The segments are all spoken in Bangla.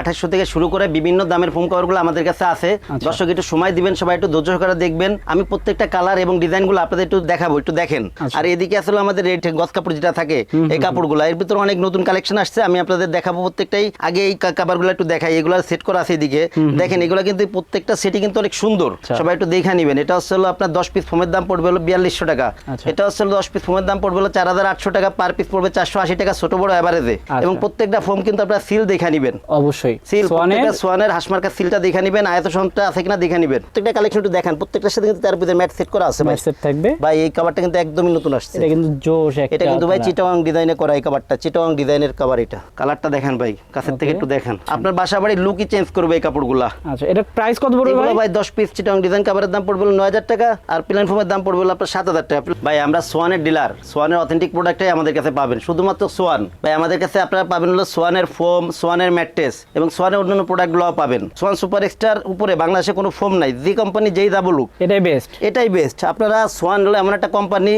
আঠাশশো থেকে শুরু করে বিভিন্ন দামের ফোম কভারগুলো আমাদের কাছে আছে। আচ্ছা। দর্শক একটু সময় দিবেন সবাই একটু ধৈর্য সহকারে দেখবেন। আমি প্রত্যেকটা কালার এবং ডিজাইনগুলো আপনাদের একটু দেখাবো একটু দেখেন। আচ্ছা। আর এদিকে আসলে আমাদের রেড গস কাপড় যেটা থাকে এই কাপড়গুলো এর ভিতরে অনেক নতুন কালেকশন আসছে আমি আপনাদের দেখাবো প্রত্যেকটাই। আগে এই কাপড়গুলো একটু দেখাই এগুলো সেট করা আছে এদিকে। দেখেন এগুলো কিন্তু প্রত্যেকটা সেটই কিন্তু অনেক সুন্দর। আচ্ছা। সবাই একটু দেখে নেবেন। এটা হচ্ছে হলো আপনার দশ পিস ফোমের দাম পড়বে হলো বিয়াল্লিশশো টাকা। এটা হচ্ছে দশ পিস ফোমের দাম পড়বে হলো চার হাজার আটশো টাকা পার পিস পড়বে চারশো আশি টাকা ছোট বড় অ্যাভারেজে এবং। প্রত্যেকটা ফোম কিন্তু আপনার সিল দেখে নেবেন। অবশ্যই। সিল প্রত্যেকটা সোয়ানের সিলটা দেখে নেবেন আয়ত সংখ্যা আছে কিনা দেখে নেবেন। প্রত্যেকটা কালেকশন একটু দেখেন প্রত্যেকটার সাথে কিন্তু তার ভিতরে ম্যাট সেট করা আছে ভাই। সেট থাকবে। ভাই এই কাভারটা কিন্তু একদমই নতুন আসছে। এটা কিন্তু জোশ একটা এটা কিন্তু ভাই ডিজাইনে করা এই কাভারটা ডিজাইনের কাভার এটা। কালারটা দেখেন ভাই কাছের থেকে একটু দেখেন। আপনার বাসা বাড়ির লুকই চেঞ্জ করবে এই কাপড়গুলা। আচ্ছা এটা প্রাইস কত পড়বে ভাই? ভাই দশ পিস চিটাং ডিজাইন কাভারের দাম পড়বে নয় হাজার টাকা আর প্লেন দাম পড়বে আপনার সাত হাজার টাকা। ভাই আমরা সোয়ানের ডিলার সোয়ানের অথেন্টিক প্রোডাক্টটাই আমাদের কাছে পাবেন। শুধুমাত্র সোয়ান ভাই আমাদের কাছে আপনারা পাবেন হলো সোয়ানের ফোম সোয়ানের ম্যাট্রেস এবং সোয়ানের অন্যান্য প্রোডাক্টগুলো পাবেন। সোয়ান সুপার এক্সটার উপরে বাংলাদেশে কোনো ফোম নাই। যে কোম্পানি যেই দাম বলুক এটাই বেস্ট এটাই বেস্ট আপনারা সোয়ান হলো এমন একটা কোম্পানি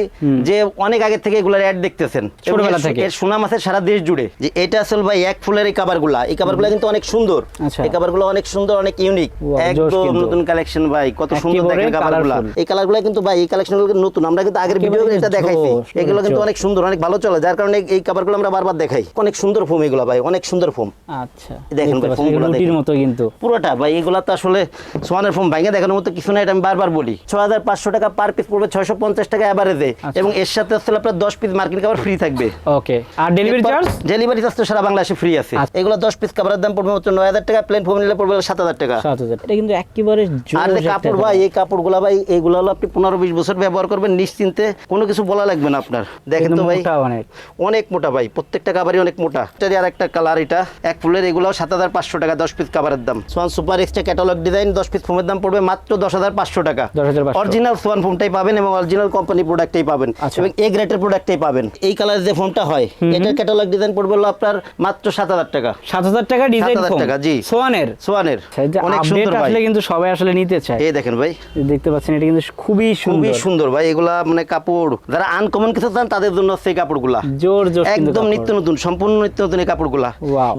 যে অনেক আগে থেকে এগুলোর অ্যাড দেখতেছেন। ছোটবেলা থেকে। এর সুনাম আছে সারা দেশ জুড়ে। যে এটা আসলে ভাই এক ফুলের এই কাভারগুলা এই কাভারগুলা কিন্তু অনেক সুন্দর। আচ্ছা। এই কাভারগুলো অনেক সুন্দর অনেক ইউনিক একদম নতুন কালেকশন ভাই কত সুন্দর দেখেন কাভারগুলা। এই কালারগুলো কিন্তু ভাই এই কালেকশনগুলো কিন্তু নতুন। আমরা কিন্তু আগের ভিডিও এটা দেখাইছি এগুলো কিন্তু অনেক সুন্দর অনেক ভালো চলে। যার কারণে এই কাভারগুলো আমরা বারবার দেখাই। অনেক সুন্দর ফোম এগুলো ভাই অনেক সুন্দর ফোম। আচ্ছা। দেখেন ভাই, ফোমগুলো রুটির মতো কিন্তু। পুরোটা ভাই এগুলা তো আসলে সোয়ানের ফোম ভাঙে দেখানোর মতো কিছু না এটা আমি বারবার বলি। ছ হাজার পাঁচশো টাকা পার পিস পড়বে ছয়শো পঞ্চাশ টাকা অ্যাভারেজে আচ্ছা। এবং এর সাথে আসলে আপনার দশ পিস কাভার ফ্রি থাকবে। ওকে আর ডেলিভারি চার্জ ডেলিভারি চার্জ তো সারা বাংলাদেশে ফ্রি আছে। আচ্ছা। এগুলো দশ পিস কাভারের দাম পড়বে মাত্র নয় হাজার টাকা প্লেন ফোম নিলে পড়বে সাত হাজার টাকা। সাত হাজার এটা কিন্তু একেবারে আর কাপড় ভাই এই কাপড়গুলো ভাই এইগুলো হলো আপনি পনেরো বিশ বছর ব্যবহার করবেন নিশ্চিন্তে কোনো কিছু বলা লাগবে না আপনার। দেখেন তো ভাই অনেক। অনেক মোটা ভাই প্রত্যেকটা কাভারই অনেক মোটা। এটারই আর একটা কালার এটা এক ফুলের এগুলো সাত হাজার পাঁচশো টাকা দশ পিস কাভারের দাম। Swan super extra catalogue design দশ পিস ফোমের দাম পড়বে মাত্র দশ হাজার পাঁচশো টাকা। অরিজিনাল সোয়ান ফোমটাই পাবেন এবং অরিজিনাল কোম্পানি প্রোডাক্টটাই পাবেন। আচ্ছা। এবং এ গ্রেটের প্রোডাক্টটাই পাবেন। এই কালার যে ফোমটা হয় এটার ক্যাটালগ ডিজাইন পড়বে হলো আপনার মাত্র সাত হাজার টাকা। সাত হাজার টাকা ডিজাইন 7,000 টাকা, জি। সোয়ানের সোয়ানের অনেক সুন্দর আসলে কিন্তু সবাই আসলে নিতে চায়। এই দেখেন ভাই। দেখতে পাচ্ছেন এটা কিন্তু খুবই খুবই সুন্দর সুন্দর ভাই এগুলা মানে কাপড়। যারা আনকমন কিছু চান তাদের জন্য সেই কাপড়গুলা। জোর জোর একদম নিত্য নতুন সম্পূর্ণ নিত্য নতুন এই কাপড়গুলা।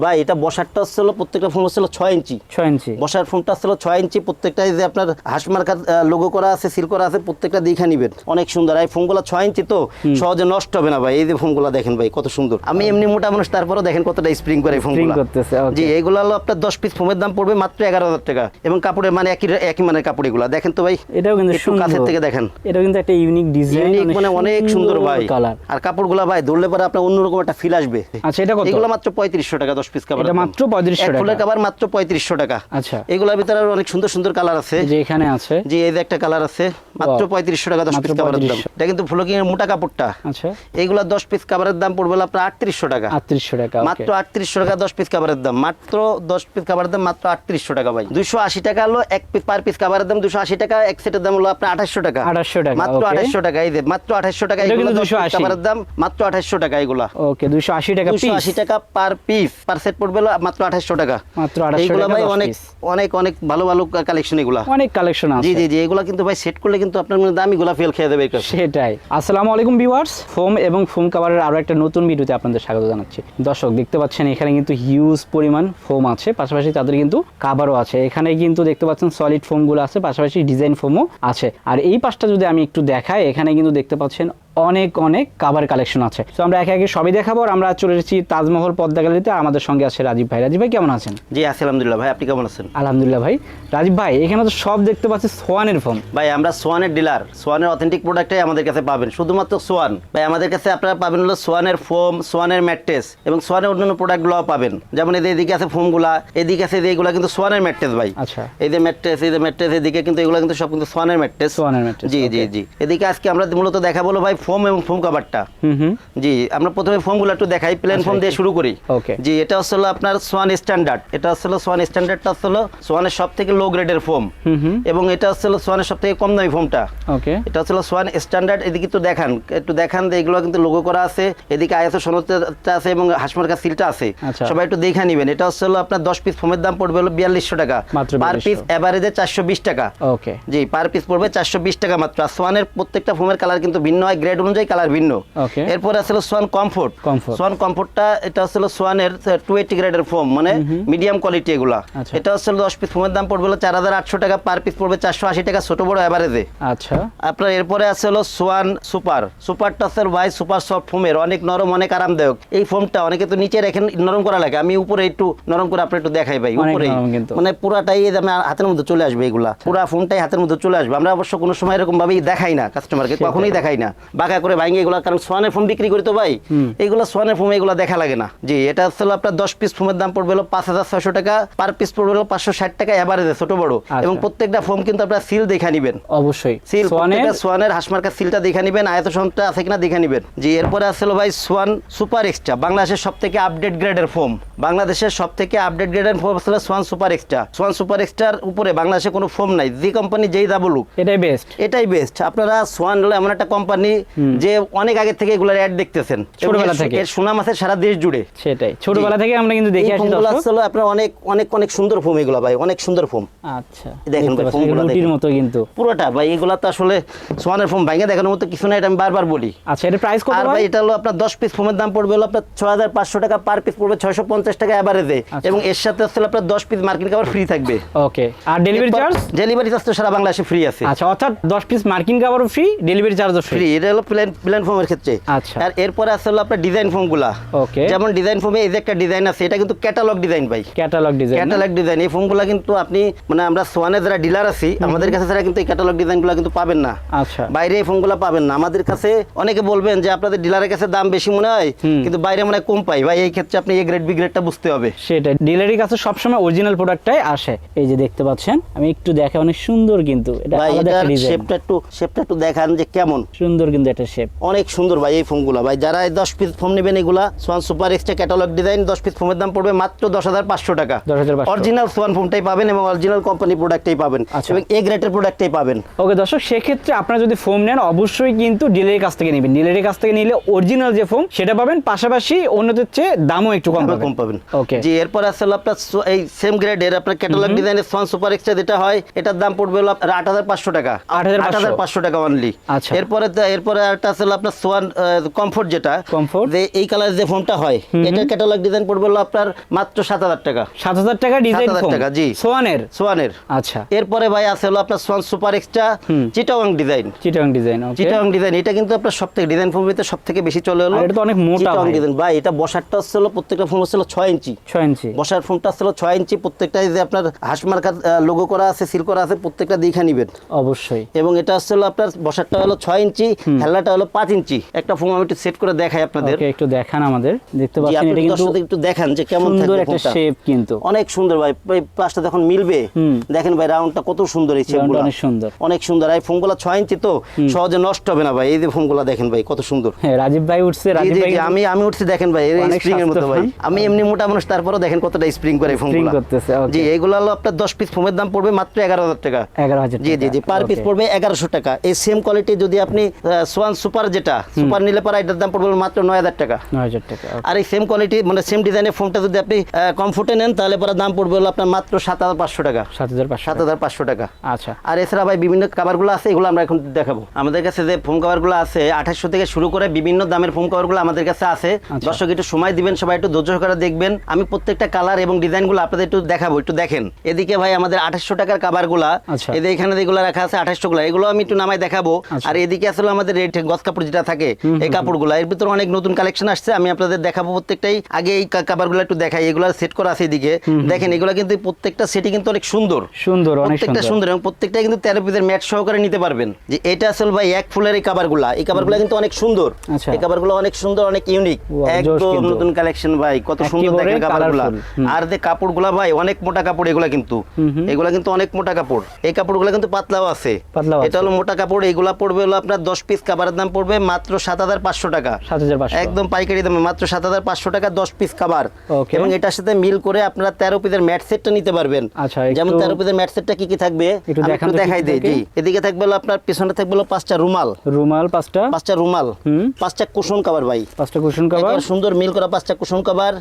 ভাই এটা বসারটা হচ্ছিল প্রত্যেকটা ফোন হচ্ছিল ছয় ইঞ্চি ছয় ইঞ্চি বসার ফোনটা ছিল ছয় ইঞ্চি প্রত্যেকটা যে আপনার হাঁস মার্কার লোগো করা আছে সিল করা আছে প্রত্যেকটা দেখে নিবেন। অনেক সুন্দর। এই ফোনগুলো ছয় ইঞ্চি তো সহজে নষ্ট হবে না ভাই। এই যে ফোনগুলো দেখেন ভাই কত সুন্দর। আমি এমনি মোটা মানুষ তারপরেও দেখেন কতটা স্প্রিং করে ফোনগুলো করতেছে, জি এগুলো হলো আপনার দশ পিস ফোমের দাম পড়বে মাত্র এগারো হাজার টাকা। এবং কাপড়ের মানে একই একই মানের কাপড় এগুলো। দেখেন তো ভাই এটাও কিন্তু একটু কাছের থেকে দেখেন। এটা কিন্তু একটা ইউনিক ডিজাইন ইউনিক মানে অনেক সুন্দর ভাই। কালার আর কাপড়গুলো ভাই ধরলে পরে আপনার অন্যরকম একটা ফিল আসবে। আচ্ছা এটা কত? এগুলো মাত্র পঁয়ত্রিশশো টাকা দশ পিস কাপড় এটা মাত্র 3500 টাকা। কাবার মাত্র পঁয়ত্রিশশো টাকা। আচ্ছা। এগুলোর ভিতরে অনেক সুন্দর সুন্দর কালার আছে। যে এখানে আছে। জি এই যে একটা কালার আছে। মাত্র পঁয়ত্রিশশো টাকা দশ পিস কাবারের দাম। এটা কিন্তু ফুলকিং এর মোটা কাপড়টা। আচ্ছা। এইগুলা দশ পিস কাবারের দাম পড়বে আপনার আটত্রিশশো টাকা। আটত্রিশশো টাকা মাত্র আটত্রিশশো টাকা দশ পিস কাবারের দাম। মাত্র দশ পিস কাবারের দাম মাত্র আটত্রিশশো টাকা ভাই। দুশো আশি টাকা হলো এক পিস পার পিস কাবারের দাম। দুশো আশি টাকা এক সেটের দাম হলো আপনার আঠাশশো টাকা। 2800 টাকা, মাত্র। আঠাশশো টাকা এই যে মাত্র আঠাশশো টাকা এগুলো কিন্তু দশ পিস 280 কাবারের দাম মাত্র আঠাশশো টাকা এগুলা। ওকে দুশো আশি টাকা দুশো আশি টাকা পার পিস পার সেট পড়বে মাত্র আঠাশশো টাকা। মাত্র 2800 ভাই অনেক অনেক অনেক ভালো ভালো কালেকশন এগুলা। অনেক কালেকশন আছে। জি জি জি এগুলা কিন্তু ভাই সেট করলে কিন্তু আপনার মানে দামি ফেল খেয়ে দেবে সেটাই। আসসালামু আলাইকুম ভিউয়ার্স ফোম এবং ফোম কাভারের আরও একটা নতুন ভিডিওতে আপনাদের স্বাগত জানাচ্ছি। দর্শক দেখতে পাচ্ছেন এখানে কিন্তু হিউজ পরিমাণ ফোম আছে পাশাপাশি তাদের কিন্তু কাভারও আছে। এখানে কিন্তু দেখতে পাচ্ছেন সলিড ফোমগুলো আছে পাশাপাশি ডিজাইন ফোমও আছে। আর এই পাশটা যদি আমি একটু দেখাই এখানে কিন্তু দেখতে পাচ্ছেন অনেক অনেক কাভার কালেকশন আছে। তো আমরা একে একে সবই দেখাবো আর আমরা চলে এসেছি তাজমহল পদ্মা গ্যালারিতে। আমাদের সঙ্গে আছে রাজীব ভাই। রাজীব ভাই কেমন আছেন? জি আছি আলহামদুলিল্লাহ ভাই। আপনি কেমন আছেন? আলহামদুলিল্লাহ ভাই। রাজীব ভাই এখানে তো সব দেখতে পাচ্ছি সোয়ানের ফোন ভাই আমরা সোয়ানের ডিলার সোয়ানের অথেন্টিক প্রোডাক্টটাই আমাদের কাছে পাবেন। শুধুমাত্র সোয়ান। ভাই আমাদের কাছে আপনারা পাবেন হলো সোয়ানের ফোম সোয়ানের ম্যাট্রেস এবং সোয়ানের অন্যান্য প্রোডাক্টগুলো পাবেন। যেমন এদের এদিকে আছে ফোমগুলা এদিকে আছে যে এগুলো কিন্তু সোয়ানের ম্যাট্রেস ভাই। আচ্ছা। এই যে ম্যাট্রেস এই যে ম্যাট্রেস এদিকে কিন্তু এগুলো কিন্তু সব কিন্তু সোয়ানের ম্যাট্রেস সোয়ানের mattress, জি জি জি। এদিকে আজকে আমরা মূলত দেখা বলো ভাই ফোম এবং ফোম কাভারটা জি আমরা প্রথমে ফোমগুলো একটু দেখাই প্লেন ফোম দিয়ে শুরু করি। Okay. জি এটা হচ্ছে আপনার সোয়ান স্ট্যান্ডার্ড এটা হচ্ছে সোয়ান স্ট্যান্ডার্ডটা হচ্ছে সোয়ানের সব থেকে লো গ্রেডের ফোম। এবং এটা হচ্ছে সোয়ানের সব থেকে কম দামি ফোমটা। ওকে। এটা হচ্ছে সোয়ান স্ট্যান্ডার্ড এদিকে একটু দেখান। একটু দেখান যে এগুলো কিন্তু লোগো করা আছে। এদিকে আইএসও সনদটা আছে এবং হাসমার্কা সিলটা আছে। আচ্ছা। সবাই একটু দেখে নেবেন। এটা হচ্ছে আপনার দশ পিস ফোমের দাম পড়বে হলো বিয়াল্লিশশো টাকা। পার পিস এভারেজে চারশো বিশ টাকা। ওকে। জি পার পিস পড়বে চারশো বিশ টাকা মাত্র। সোয়ানের প্রত্যেকটা ফোমের কালার কিন্তু ভিন্ন হয়। গ্রেড অনুযায়ী কালার ভিন্ন. এরপরে আছে সোয়ান কমফোর্ট সোয়ান কমফোর্টটা এটা হচ্ছে সোয়ানের টু এইটি গ্রেডের ফোম মানে মিডিয়াম কোয়ালিটি এগুলা। আচ্ছা। এটা হচ্ছে দশ পিস ফোমের দাম পড়বে চার হাজার আটশো টাকা পার পিস পড়বে চারশো আশি টাকা ছোট বড় অ্যাভারেজে আচ্ছা। আপনার এরপরে আছে হলো সোয়ান সুপার সুপারটা হচ্ছে ভাই সুপার সফট ফোমের অনেক নরম অনেক আরামদায়ক। এই ফোমটা অনেকে তো নিচে রেখে নরম করা লাগে। আমি উপরে একটু নরম করে আপনি একটু দেখাই ভাই উপরে মানে পুরাটাই হাতের মধ্যে চলে আসবে এগুলা। পুরা ফোনটাই হাতের মধ্যে চলে আসবে। আমরা অবশ্য কোনো সময় এরকম ভাবেই দেখাই না কাস্টমারকে কখনোই দেখাই না। বাঁকা করে ভাঙে এগুলা কারণ সোয়ানের ফোম বিক্রি করি তো ভাই এইগুলো সোয়ানের ফোম এগুলো দেখা লাগে না। জি এটা হলো আপনার দশ পিস ফোমের দাম পড়বে হলো পাঁচ হাজার ছয়শো টাকা পার পিস পড়বে হলো পাঁচশো ষাট টাকা এভারেজে ছোট বড়। আচ্ছা। এবং প্রত্যেকটা ফোম কিন্তু আপনার সিল দেখে নিবেন। অবশ্যই। সিল সোয়ানের? প্রত্যেকটা সোয়ানের হাসমার্কা সিলটা দেখে নিবেন আয়ত সংখ্যা আছে কিনা দেখে নিবেন। জি এরপরে আসলো ভাই সোয়ান সুপার এক্সট্রা বাংলাদেশের সব থেকে আপডেট গ্রেডের ফোম। বাংলাদেশের সব থেকে আপডেট গ্রেডের ফোম আসলে Swan super extra Swan super এক্সট্রার উপরে বাংলাদেশে কোনো ফোম নাই যে কোম্পানি যেই দা বলুক। এটাই বেস্ট এটাই বেস্ট আপনারা সোয়ান হলো এমন একটা কোম্পানি যে অনেক আগে থেকে এগুলোর অ্যাড দেখতেছেন। ছোটবেলা থেকে। এর সুনাম আছে সারা দেশ জুড়ে। সেটাই। ছোটবেলা থেকে আমরা কিন্তু দেখে এই আসি দর্শক। আসলে আপনার অনেক অনেক অনেক সুন্দর ফোম এগুলো ভাই অনেক সুন্দর ফোম আচ্ছা। দেখেন ভাই, ফোমগুলো রুটির। মতো কিন্তু। পুরোটা ভাই এগুলা তো আসলে সোয়ানের ফোম ভাঙে দেখানোর মতো কিছু না এটা আমি বারবার বলি। আচ্ছা এটা প্রাইস কত আর ভাই? এটা হলো আপনার দশ পিস ফোমের দাম পড়বে হলো আপনার ছয় হাজার পাঁচশো টাকা পার পিস পড়বে ছয়শো পঞ্চাশ টাকা অ্যাভারেজে আচ্ছা। এবং এর সাথে আসলে আপনার দশ পিস মার্কেট কাভার ফ্রি থাকবে। ওকে। আর ডেলিভারি চার্জ ডেলিভারি চার্জ তো সারা বাংলাদেশে ফ্রি আছে। আচ্ছা অর্থাৎ দশ পিস মার্কিন কাভারও ফ্রি ডেলিভারি চার্জও ফ্রি ফ্রি এটা হলো প্লেন প্লেন ফোমের ক্ষেত্রে। আচ্ছা। আর এরপরে আছে হলো আপনার ডিজাইন ফোমগুলা ওকে। যেমন ডিজাইন ফোমে এই যে একটা ডিজাইন আছে এটা কিন্তু ক্যাটালগ ডিজাইন ভাই। Catalogue design catalogue design. এই ফোমগুলো কিন্তু আপনি মানে আমরা সোয়ানের যারা ডিলার আছি আমাদের কাছে ছাড়া কিন্তু এই ক্যাটালগ ডিজাইনগুলো কিন্তু পাবেন না। আচ্ছা। বাইরে এই ফোনগুলো পাবেন না। আমাদের কাছে অনেকে বলবেন যে আপনাদের ডিলারের কাছে দাম বেশি মনে হয় কিন্তু বাইরে মনে হয় কম পাই। ভাই এই ক্ষেত্রে আপনি এ গ্রেড বি গ্রেডটা বুঝতে হবে। সেটাই। ডিলারের কাছে সবসময় অরিজিনাল প্রোডাক্টটাই আসে। এই যে দেখতে পাচ্ছেন আমি একটু দেখে অনেক সুন্দর কিন্তু। এটা শেপটা একটু শেপটা একটু দেখান যে কেমন। সুন্দর কিন্তু শেপ অনেক সুন্দর ভাই এই ফোনগুলো। ভাই যারা এই দশ পিস ফোন নেবেন এগুলা Swan super extra catalogue design দশ পিস দাম পড়বে মাত্র দশ হাজার পাঁচশো টাকা। অরিজিনাল সোয়ান পাবেন এবং অরিজিনাল কোম্পানি প্রোডাক্টটাই পাবেন আচ্ছা। এবং এ গ্রেডের প্রোডাক্টটাই পাবেন। ওকে দর্শক সেক্ষেত্রে আপনারা যদি ফোম নেন অবশ্যই কিন্তু ডিলারের কাছ থেকে নেবেন। ডিলারের কাছ থেকে নিলে অরিজিনাল যে ফোম সেটা পাবেন পাশাপাশি অন্যদের চেয়ে দামও একটু কম কম পাবেন। ওকে। জি এরপর আসলে আপনার এই সেম গ্রেডের আপনার ক্যাটালগ ডিজাইনের সোয়ান সুপার এক্সট্রা যেটা হয় এটার দাম পড়বে হলো আট হাজার পাঁচশো টাকা। 8,500 পাঁচশো। টাকা অনলি আচ্ছা। এরপরে তো- একটা আসলে আপনার সোয়ান কমফোর্ট যেটা Comfort? যে এই কালার যে ফোনটা হয় এটার ক্যাটালগ ডিজাইন পড়বে হলো আপনার মাত্র সাত হাজার টাকা। সাত হাজার টাকা ডিজাইন টাকা, জি। সোয়ানের? সোয়ানের। আচ্ছা। এরপরে ভাই আছে হলো আপনার সোয়ান সুপার এক্সট্রা চিটাওয়াং ডিজাইন চিটাং ডিজাইন চিটাওয়াং ডিজাইন এটা কিন্তু আপনার সব থেকে ডিজাইন সব থেকে বেশি চলে হলো এটা তো অনেক মোটা ডিজাইন ভাই। এটা বসারটা প্রত্যেকটা ফোন ছয় ইঞ্চি। ছয় ইঞ্চি। বসার ফোনটা ছিল ছয় ইঞ্চি প্রত্যেকটাই যে আপনার হাঁস মার্কার লোগো করা আছে সিল করা আছে প্রত্যেকটা দেখে নিবেন। অবশ্যই। এবং এটা হচ্ছে হলো আপনার বসারটা হলো ছয় ইঞ্চি হেলাটা হলো পাঁচ ইঞ্চি। একটা ফোন আমি একটু সেট করে দেখাই আপনাদের। ওকে একটু দেখান আমাদের। দেখতে পাচ্ছেন এটা কিন্তু একটু দেখান যে কেমন সুন্দর একটা শেপ কিন্তু। অনেক সুন্দর ভাই এই পাঁচটা যখন মিলবে দেখেন ভাই রাউন্ডটা কত সুন্দর এই শেপগুলো অনেক সুন্দর। অনেক সুন্দর। এই ফোনগুলো ছয় ইঞ্চি তো সহজে নষ্ট হবে না ভাই। এই যে ফোনগুলো দেখেন ভাই কত সুন্দর। হ্যাঁ রাজীব ভাই উঠছে রাজীব ভাই আমি আমি উঠছি দেখেন ভাই অনেক স্প্রিং এর মতো ভাই। আমি এমনি মোটা মানুষ তারপরেও দেখেন কতটা স্প্রিং করে এই ফোনগুলো করতেছে, জি এইগুলো হলো আপনার দশ পিস ফোমের দাম পড়বে মাত্র এগারো হাজার টাকা। এগারো হাজার জি জি জি পার পিস পড়বে এগারোশো টাকা। এই সেম কোয়ালিটি যদি আপনি সোয়ান সুপার যেটা সুপার নিলে পরে এটার দাম পড়বে মাত্র নয় হাজার টাকা। নয় হাজার টাকা আর এই সেম কোয়ালিটি মানে সেম ডিজাইনের ফোনটা যদি আপনি কমফোর্টে নেন তাহলে পরে দাম পড়বে হলো আপনার মাত্র সাত হাজার পাঁচশো টাকা। সাত হাজার সাত হাজার পাঁচশো টাকা। আচ্ছা। আর এছাড়া ভাই বিভিন্ন কাভারগুলো আছে এগুলো আমরা এখন দেখাবো। আমাদের কাছে যে ফোম কাভারগুলো আছে আঠাশশো থেকে শুরু করে বিভিন্ন দামের ফোম কাভারগুলো আমাদের কাছে আছে। আচ্ছা। দর্শক একটু সময় দিবেন সবাই একটু ধৈর্য সহকারে দেখবেন। আমি প্রত্যেকটা কালার এবং ডিজাইনগুলো আপনাদের একটু দেখাবো একটু দেখেন। এদিকে ভাই আমাদের আঠাশশো টাকার কাভারগুলা আচ্ছা। এদের এখানে যেগুলো রাখা আছে আঠাশশো গুলো এগুলো আমি একটু নামায় দেখাবো। আচ্ছা। আর এদিকে আসলে আমাদের রেড গস কাপড় যেটা থাকে এই কাপড়গুলো। এর ভিতরে অনেক নতুন কালেকশন আসছে আমি আপনাদের দেখাবো প্রত্যেকটাই। আগে এই কাভারগুলো একটু দেখাই এগুলো সেট করা আছে এদিকে। দেখেন এগুলো কিন্তু প্রত্যেকটা সেটি কিন্তু অনেক সুন্দর। সুন্দর প্রত্যেকটা সুন্দর। এবং প্রত্যেকটা কিন্তু তেরো পিসের ম্যাট সহকারে নিতে পারবেন। যে এটা আসলে ভাই এক ফুলের এই কাভারগুলা এই কাভারগুলা কিন্তু অনেক সুন্দর। আচ্ছা। এই কাভারগুলো অনেক সুন্দর অনেক ইউনিক একদম নতুন কালেকশন ভাই কত সুন্দর দেখেন colourful, আর যে কাপড়গুলা ভাই অনেক মোটা কাপড় এগুলা কিন্তু। এগুলা কিন্তু অনেক মোটা কাপড়। এই কাপড়গুলা কিন্তু পাতলাও আছে। এটা হলো মোটা কাপড় এগুলা পড়বে হলো আপনার দশ পিস কাভারের দাম পড়বে মাত্র সাত হাজার পাঁচশো টাকা। সাত হাজার পাঁচশো। একদম পাইকারি দামে মাত্র সাত হাজার পাঁচশো টাকা দশ পিস Okay. এবং এটার সাথে মিল করে আপনারা তেরো পিসের ম্যাট সেটটা নিতে পারবেন। আচ্ছা, যেমন তেরো পিসের ম্যাট সেটটা কি কি থাকবে? একটু দেখাই দিই জি। এদিকে থাকবে আপনার পিছনে থাকবে পাঁচটা রুমাল। রুমাল পাঁচটা? পাঁচটা রুমাল। পাঁচটা কুশন কভার ভাই। পাঁচটা কুশন কভার সুন্দর মিল করা পাঁচটা কুশন কভার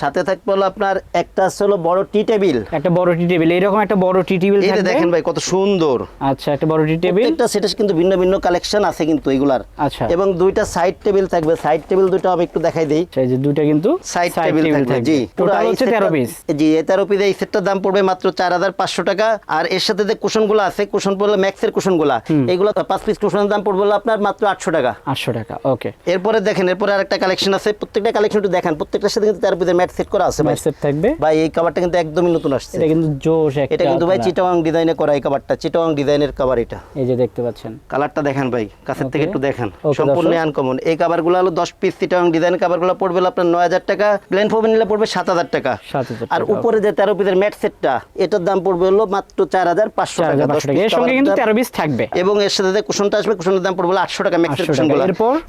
সাথে থাকবে হলো আপনার একটা হলো বড় টি টেবিল একটা বড় টি টেবিল এইরকম একটা বড় টি টেবিল দেখেন ভাই কত সুন্দর। আচ্ছা একটা বড় টি টেবিল প্রত্যেকটা সেটের কিন্তু ভিন্ন ভিন্ন কালেকশন আছে কিন্তু কিন্তু এগুলার। আচ্ছা। এবং দুইটা সাইড টেবিল থাকবে। সাইড টেবিল দুটো আমি একটু দেখাই দিই। সেই যে দুইটা কিন্তু সাইড টেবিল থাকবে। জি টোটাল হচ্ছে তেরো সেটটা- পিস জি এই তেরো পিস এই সেটটার দাম পড়বে মাত্র চার হাজার পাঁচশো টাকা। আর এর সাথে যে কুশনগুলো আছে কুশন পড়লে ম্যাক্সের কুশনগুলা এগুলো পাঁচ পিস কুশনের দাম পড়বে আপনার মাত্র আটশো টাকা। আটশো টাকা ওকে। এরপরে দেখেন এরপরে আরেকটা কালেকশন আছে। প্রত্যেকটা কালেকশন একটু দেখেন। প্রত্যেকটার সাথে কিন্তু তেরো পিসের ম্যাট সেট করা আছে ভাই। সেট থাকবে। ভাই এই কাভারটা কিন্তু একদমই নতুন আসছে। এটা কিন্তু জোশ একটা এটা কিন্তু ভাই। চিটাং ডিজাইনে করা এই কাভারটা চিটাং ডিজাইনের কাভার এটা। এই যে দেখতে পাচ্ছেন। কালারটা দেখেন ভাই কাছের থেকে. একটু দেখেন। সম্পূর্ণ আনকমন এই কাভারগুলো হলো দশ পিস চিটাং ডিজাইন কাভারগুলো পড়বে আপনার নয় হাজার টাকা। প্লেন ফোমে নিলে পড়বে সাত হাজার টাকা। আর উপরে যে তেরো পিসের ম্যাট সেটটা এটার দাম পড়বে হলো মাত্র চার হাজার পাঁচশো চার টাকা। এর সঙ্গে কিন্তু তেরো পিস থাকবে। এবং এর সাথে যে কুশনটা আসবে কুশনের দাম পড়বে আটশো টাকা ম্যাক্সের 800 কুশন টাকা।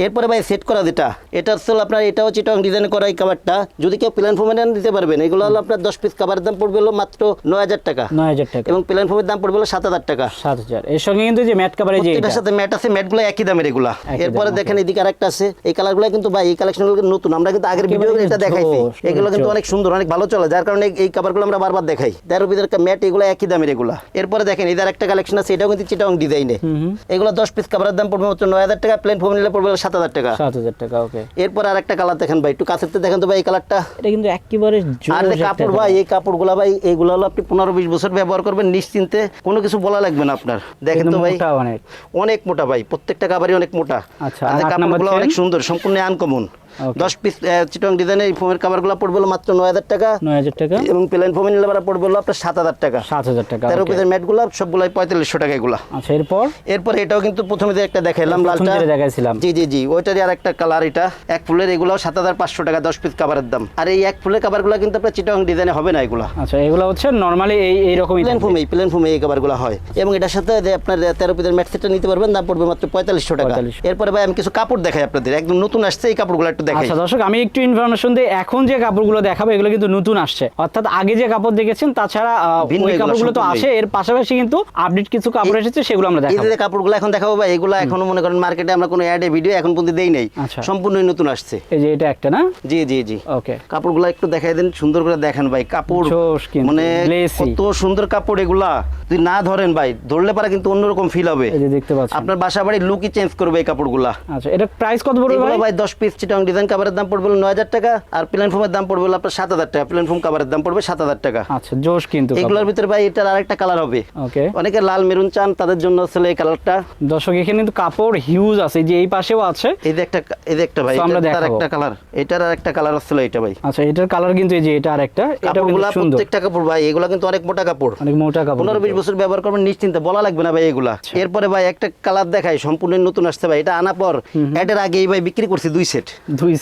এরপর? ভাই সেট করা যেটা এটা হচ্ছে আপনার এটাও চিটং ডিজাইন করা এই কাভারটা যদি কেউ প্ল্যান ফোমে নেন দিতে পারবেন এগুলো হলো আপনার দশ পিস কাভারের দাম পড়বে হলো মাত্র নয় হাজার টাকা। নয় হাজার টাকা। এবং প্ল্যান ফোমের দাম পড়বে হলো সাত হাজার টাকা। সাত হাজার। এর সঙ্গে কিন্তু যে ম্যাট কাভারে যে এটার সাথে ম্যাট আছে ম্যাটগুলো একই দামের এগুলা। এরপরে দেখেন এদিকে আরেকটা আছে। এই কালারগুলো কিন্তু ভাই এই কালেকশনগুলো নতুন। আমরা কিন্তু আগের ভিডিও এটা দেখাইছি। এগুলো কিন্তু অনেক সুন্দর অনেক ভালো চলে। যার কারণে এই কাভারগুলো আমরা বারবার দেখাই। তেরো পিসের ম্যাট এগুলো একই দামের এগুলা। এরপরে দেখেন এদের একটা কালেকশন আছে। এটাও কিন্তু চিটাং ডিজাইনে এগুলো দশ পিস কাভারের দাম পড়বে মাত্র নয় হাজার টাকা। প্লেন নিলে পড়বে সাত হাজার টাকা। সাত হাজার টাকা ওকে এরপর আর একটা কালার দেখেন ভাই একটু কাছের থেকে দেখেন তো ভাই এই কালারটা এটা কিন্তু একেবারে আর কাপড় ভাই এই কাপড়গুলা ভাই এইগুলো হলো আপনি পনেরো বিশ বছর ব্যবহার করবেন নিশ্চিন্তে। কোনো কিছু বলা লাগবে না আপনার। দেখেন তো ভাই। অনেক। অনেক মোটা ভাই। প্রত্যেকটা কাবারই অনেক মোটা আচ্ছা, আর কাপড়গুলো অনেক সুন্দর সম্পূর্ণ আনকমন. দশ পিস চিটং ডিজাইনের এই ফোমের কাভারগুলো পড়বে হলো মাত্র নয় হাজার টাকা। নয় হাজার টাকা। এবং প্লেন ফোমে নিলে পড়বে হলো আপনার সাত হাজার টাকা। সাত হাজার টাকা তেরো। পিসের ম্যাটগুলো সবগুলাই পঁয়তাল্লিশশো টাকা এগুলা। আচ্ছা এরপর? এরপর এটাও কিন্তু প্রথমে যে একটা দেখাইলাম লালটা। দেখাইছিলাম। জি জি জি ওইটারই আর একটা কালার এটা। এক ফুলের এগুলো সাত হাজার পাঁচশো টাকা দশ পিস কাভারের দাম। আর এই এক ফুলের কাভারগুলো কিন্তু আপনার চিটং ডিজাইনে হবে না এগুলা। আচ্ছা এগুলো হচ্ছে নর্মালি এই এইরকমই প্লেন। ফোমে প্লেন ফোমে এই কাভারগুলো হয়। এবং এটার সাথে যে আপনার তেরো পিসের ম্যাট সেটটা নিতে পারবেন দাম পড়বে মাত্র পঁয়তাল্লিশশো টাকা। 4500 এরপরে ভাই আমি কিছু কাপড় দেখাই আপনাদের। একদম নতুন আসছে এই কাপড়গুলো একটু দেখাই। আচ্ছা দর্শক আমি একটু ইনফরমেশন দিই এখন যে কাপড়গুলো দেখাবো এগুলো কিন্তু নতুন আসছে। অর্থাৎ আগে যে কাপড় দেখেছেন তাছাড়া ওই কাপড়গুলো তো। আসে। এর পাশাপাশি কিন্তু আপডেট কিছু কাপড় এসেছে সেগুলো আমরা এই দেখাবো। যে কাপড়গুলো এখন দেখাবো ভাই এগুলো এখনও মনে করেন মার্কেটে আমরা কোনো অ্যাডে ভিডিও এখন পর্যন্ত দেই নাই। আচ্ছা। সম্পূর্ণই নতুন আসছে। এই যে এটা একটা না? জি জি জি। ওকে কাপড়গুলো একটু দেখাই দেন সুন্দর করে দেখেন ভাই। কাপড় মানে কত সুন্দর কাপড় এগুলা। যদি না ধরেন ভাই ধরলে পারে কিন্তু অন্যরকম ফিল হবে। এই যে দেখতে পাচ্ছেন। আপনার বাসা বাড়ির লুকই চেঞ্জ করবে এই কাপড়গুলা। আচ্ছা এটা প্রাইস কত পড়বে ভাই? ভাই দশ পিস চিটং ডিজাইন কাভারের দাম পড়বে নয় হাজার টাকা আর প্লেন ফোমের দাম পড়বে আপনার সাত হাজার টাকা। প্লেন ফোম কাভারের দাম পড়বে সাত হাজার টাকা। আচ্ছা জোশ কিন্তু এগুলোর ভিতরে ভাই এটার আরেকটা কালার হবে। ওকে। অনেকে লাল মেরুন চান তাদের জন্য আসলে এই কালারটা দর্শক এখানে কিন্তু কাপড় হিউজ আছে যে এই পাশেও আছে। এই যে একটা এই যে একটা ভাই এটার। একটা কালার এটার আর একটা কালার আসছিল এটা ভাই। আচ্ছা এটার কালার কিন্তু এই যে এটা এটা কিন্তু কাপড়গুলা প্রত্যেকটা কাপড় ভাই এগুলা কিন্তু অনেক মোটা কাপড়। অনেক মোটা কাপড় পনেরো বিশ বছর ব্যবহার করবেন নিশ্চিন্তে বলা লাগবে না ভাই এগুলা। আচ্ছা। এরপরে ভাই একটা কালার দেখাই সম্পূর্ণ নতুন আসছে ভাই এটা আনা পর এটার আগে এই ভাই বিক্রি করছি দুই সেট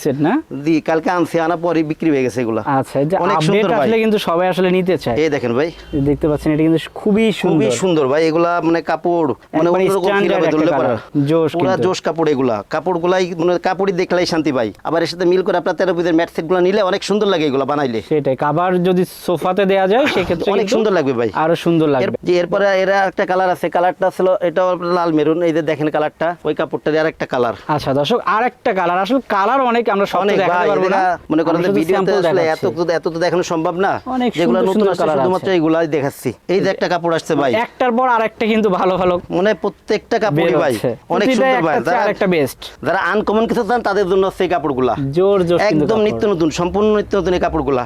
সেট না? দি কালকে আনছি আনা পরই বিক্রি হয়ে গেছে এগুলা। আচ্ছা অনেক সুন্দর আসলে কিন্তু সবাই আসলে নিতে চায়। এই দেখেন ভাই। দেখতে পাচ্ছেন এটা কিন্তু খুবই খুবই সুন্দর। সুন্দর ভাই এগুলা মানে কাপড় মানে অন্যরকম একটা ধরলে পারা। জোশ পুরা। জোশ কাপড় এগুলা। কাপড়গুলাই মানে কাপড়ই দেখলেই শান্তি পাই আবার এর সাথে মিল করে আপনার তেরো পিসের ম্যাট সেটগুলো নিলে অনেক সুন্দর লাগে এগুলা বানাইলে। সেটাই কাবার যদি সোফাতে দেয়া যায় সেক্ষেত্রে অনেক সুন্দর লাগবে ভাই। আরও সুন্দর লাগবে। যে এরপরে এরা একটা কালার আছে কালারটা ছিল এটা লাল মেরুন এই যে দেখেন কালারটা ওই কাপড়টা আর একটা কালার। আচ্ছা দর্শক আর একটা কালার। আসলে কালার অনেক আমরা সব দেখাতে পারব না। মনে করেন ভিডিওতে আসলে এত এত তো দেখানো সম্ভব না। যেগুলো নতুন আসছে শুধুমাত্র আছে। এগুলাই দেখাচ্ছি। এই যে একটা কাপড় আসছে ভাই। একটার পর আরেকটা কিন্তু ভালো ভালো মানে প্রত্যেকটা কাপড়ই ভাই অনেক সুন্দর ভাই। একটা যারা বেস্ট যারা আনকমন কিছু চান তাদের জন্য এই কাপড়গুলা। জোর জোর একদম নিত্য নতুন সম্পূর্ণ নিত্য নতুন এই কাপড়গুলা।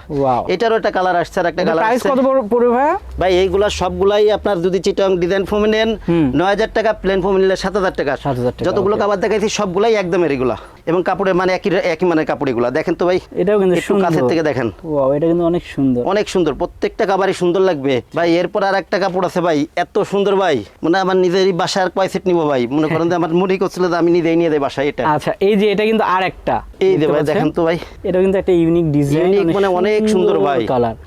এটারও একটা কালার আসছে আর একটা কালার প্রাইস কত পড়বে ভাইয়া? ভাই এইগুলা সবগুলাই আপনার যদি চিটং ডিজাইন ফোমে নেন হুম। নয় হাজার টাকা প্লেন ফোমে নিলে সাত হাজার টাকা। 7,000 টাকা, যতগুলো কাপড় দেখাইছি সবগুলাই একদম এগুলা এবং কাপড়ের মানে একই একই মানের কাপড় এগুলা দেখেন তো ভাই এটাও কিন্তু একটু কাছের থেকে দেখেন। ওয়াও এটা কিন্তু অনেক সুন্দর। অনেক সুন্দর প্রত্যেকটা কাবারই সুন্দর লাগবে। ভাই এরপর আর একটা কাপড় আছে ভাই এত সুন্দর ভাই। মানে আমার নিজেরই বাসার কয় সেট নিবো ভাই? মনে করেন যে আমার মুড়ি করছিল যে আমি নিজেই নিয়ে বাসায় এটা। আচ্ছা এই যে এটা কিন্তু আর একটা এই যে ভাই দেখেন তো ভাই। এটা কিন্তু একটা ইউনিক ডিজাইন ইউনিক মানে অনেক সুন্দর ভাই।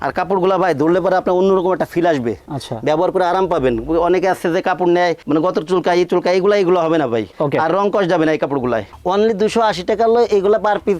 আর কাপড়গুলা ভাই ধরলে পরে আপনার অন্যরকম একটা ফিল আসবে। আচ্ছা। ব্যবহার করে আরাম পাবেন। অনেকে আছে যে কাপড় নেয় মানে গত চুলকা এই চুলকা এগুলা এগুলো হবে না ভাই। আর রং কষ যাবে না এই কাপড়গুলাই অনলি দুশো আশি টাকা হলো এগুলো এগুলো পার পিস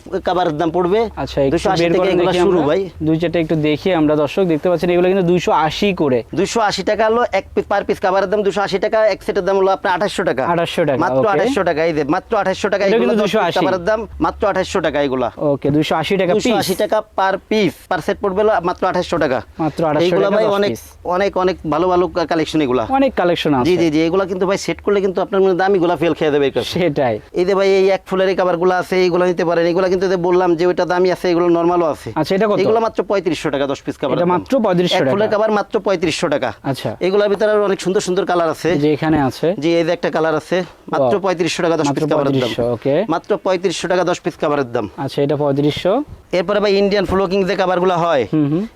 দাম পড়বে। আচ্ছা দুশো আশি থেকে এগুলো শুরু ভাই। দুই চারটা একটু দেখি আমরা দর্শক দেখতে পাচ্ছেন এগুলো কিন্তু দুইশো আশি করে। দুশো আশি টাকা হলো এক পিস পার পিস কাবারের দাম দুশো আশি টাকা এক সেটের দাম হলো আপনার আঠাশশো টাকা। 2800 টাকা, মাত্র. আঠাশশো টাকা এই যে মাত্র আঠাশশো টাকা এগুলো কিন্তু দশ 280 কাবারের দাম মাত্র আঠাশশো টাকা এগুলা। ওকে দুইশো আশি টাকা দুশো আশি টাকা পার পিস পার সেট পড়বে মাত্র আঠাশশো টাকা। মাত্র 2800 এইগুলো টাকা ভাই অনেক অনেক অনেক ভালো ভালো কালেকশন এগুলা। অনেক কালেকশন জি আছে। জি জি এগুলা কিন্তু ভাই সেট করলে কিন্তু আপনার মনে দামি গোলা ফেল খেয়ে দেবে সেটাই। এই যে ভাই এই এক ফুলের কাবারগুলো আছে এইগুলো নিতে পারেন এগুলো কিন্তু বললাম যে ওইটা দামি আছে এগুলো নর্মালও আছে। আচ্ছা, এটা কত? এগুলো মাত্র পঁয়ত্রিশশো টাকা দশ পিস কাবার এটা মাত্র 3500 টাকা। ফুলের কাবার মাত্র পঁয়ত্রিশশো টাকা। আচ্ছা। এগুলোর ভিতরে অনেক সুন্দর সুন্দর কালার আছে। যে এখানে আছে। যে এই যে একটা কালার আছে। মাত্র Wow. পঁয়ত্রিশশো টাকা দশ মাত্র পিস কাবারের দাম। ওকে মাত্র পঁয়ত্রিশশো টাকা দশ পিস কাবারের দাম। আচ্ছা এটা পঁয়ত্রিশশো। এরপরে ভাই ইন্ডিয়ান ফ্লোকিং যে কাবারগুলো হয়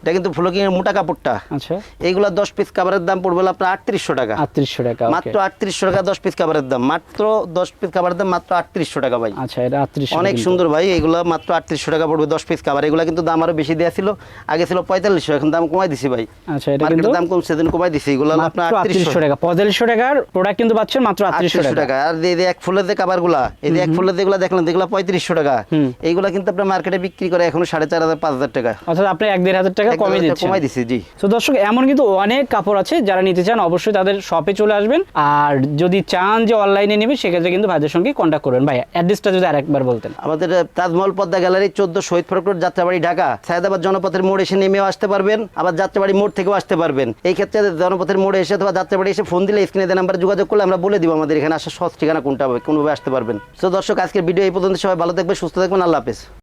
এটা কিন্তু ফ্লোকিং এর মোটা কাপড়টা। আচ্ছা। এইগুলা দশ পিস কাবারের দাম পড়বে আপনার আটত্রিশশো টাকা। আটত্রিশশো টাকা okay। মাত্র আটত্রিশশো টাকা দশ পিস কাবারের দাম। মাত্র দশ পিস কাবারের দাম মাত্র আটত্রিশশো টাকা ভাই। আচ্ছা এটা আটত্রিশশো অনেক সুন্দর ভাই এগুলো মাত্র আটত্রিশশো টাকা পড়বে দশ পিস কাবার এগুলো কিন্তু দাম আরও বেশি দেওয়া ছিল। আগে ছিল পঁয়তাল্লিশশো এখন দাম কমাই দিছি ভাই। আচ্ছা এটা কিন্তু দাম কম সেদিন কমাই দিছি। এগুলো আপনার মাত্র আটত্রিশশো। আটত্রিশশো টাকা পঁয়তাল্লিশশো টাকার প্রোডাক্ট কিন্তু পাচ্ছেন মাত্র আটত্রিশশো আটত্রিশশো টাকা। টাকা। আর এই যে এক ফুলের যে কাবারগুলা এই যে এক ফুলের যেগুলো দেখলেন যেগুলো পঁয়ত্রিশশো টাকা হুম। এইগুলা কিন্তু আপনার মার্কেটে বিক্রি করে এখনও সাড়ে চার হাজার পাঁচ হাজার টাকা। অর্থাৎ আপনি এক দেড় হাজার টাকা দিচ্ছেন। কমাই দিছি জি। তো দর্শক এমন কিন্তু অনেক কাপড় আছে যারা নিতে চান অবশ্যই তাদের শপে চলে আসবেন। আর যদি চান যে অনলাইনে নেবে সেক্ষেত্রে কিন্তু ভাইদের সঙ্গে কন্ট্যাক্ট করবেন। ভাই অ্যাড্রেসটা যদি আরেকবার বলতেন। আমাদের তাজমহল পদ্মা গ্যালারি চোদ্দ শহীদ ফরক রোড যাত্রাবাড়ি ঢাকা। সায়দাবাদ জনপথের মোড় এসে নেমেও আসতে পারবেন। আবার যাত্রাবাড়ি মোড় থেকেও আসতে পারবেন। এই ক্ষেত্রে জনপথের মোড়ে এসে অথবা যাত্রাবাড়ি এসে ফোন দিলে স্ক্রিনে দেওয়া নাম্বারে যোগাযোগ করলে আমরা বলে দিব আমাদের এখানে আসার সহজ ঠিকানা কোনটা হবে কোনভাবে আসতে পারবেন। তো দর্শক আজকের ভিডিও এই পর্যন্ত সবাই ভালো থাকবে সুস্থ থাকবেন আল্লাহ হাফেজ।